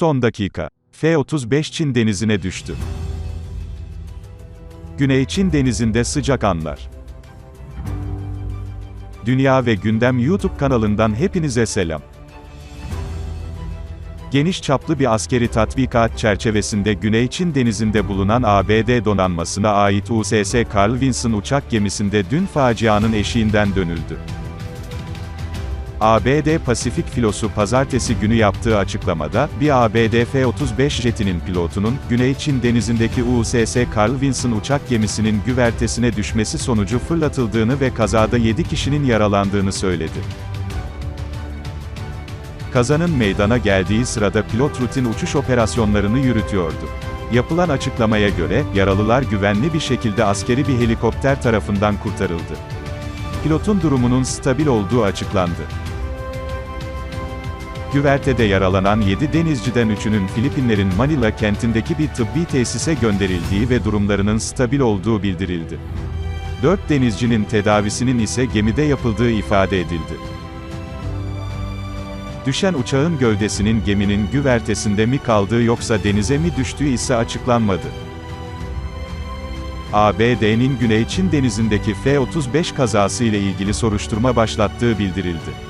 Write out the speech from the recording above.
Son dakika. F-35 Çin denizine düştü. Güney Çin denizinde sıcak anlar. Dünya ve Gündem YouTube kanalından hepinize selam. Geniş çaplı bir askeri tatbikat çerçevesinde Güney Çin denizinde bulunan ABD donanmasına ait USS Carl Vinson uçak gemisinde dün facianın eşiğinden dönüldü. ABD Pasifik Filosu pazartesi günü yaptığı açıklamada, bir ABD F-35 jetinin pilotunun, Güney Çin denizindeki USS Carl Vinson uçak gemisinin güvertesine düşmesi sonucu fırlatıldığını ve kazada 7 kişinin yaralandığını söyledi. Kazanın meydana geldiği sırada pilot rutin uçuş operasyonlarını yürütüyordu. Yapılan açıklamaya göre, yaralılar güvenli bir şekilde askeri bir helikopter tarafından kurtarıldı. Pilotun durumunun stabil olduğu açıklandı. Güvertede yaralanan 7 denizciden 3'ünün Filipinlerin Manila kentindeki bir tıbbi tesise gönderildiği ve durumlarının stabil olduğu bildirildi. 4 denizcinin tedavisinin ise gemide yapıldığı ifade edildi. Düşen uçağın gövdesinin geminin güvertesinde mi kaldığı yoksa denize mi düştüğü ise açıklanmadı. ABD'nin Güney Çin denizindeki F-35 kazası ile ilgili soruşturma başlattığı bildirildi.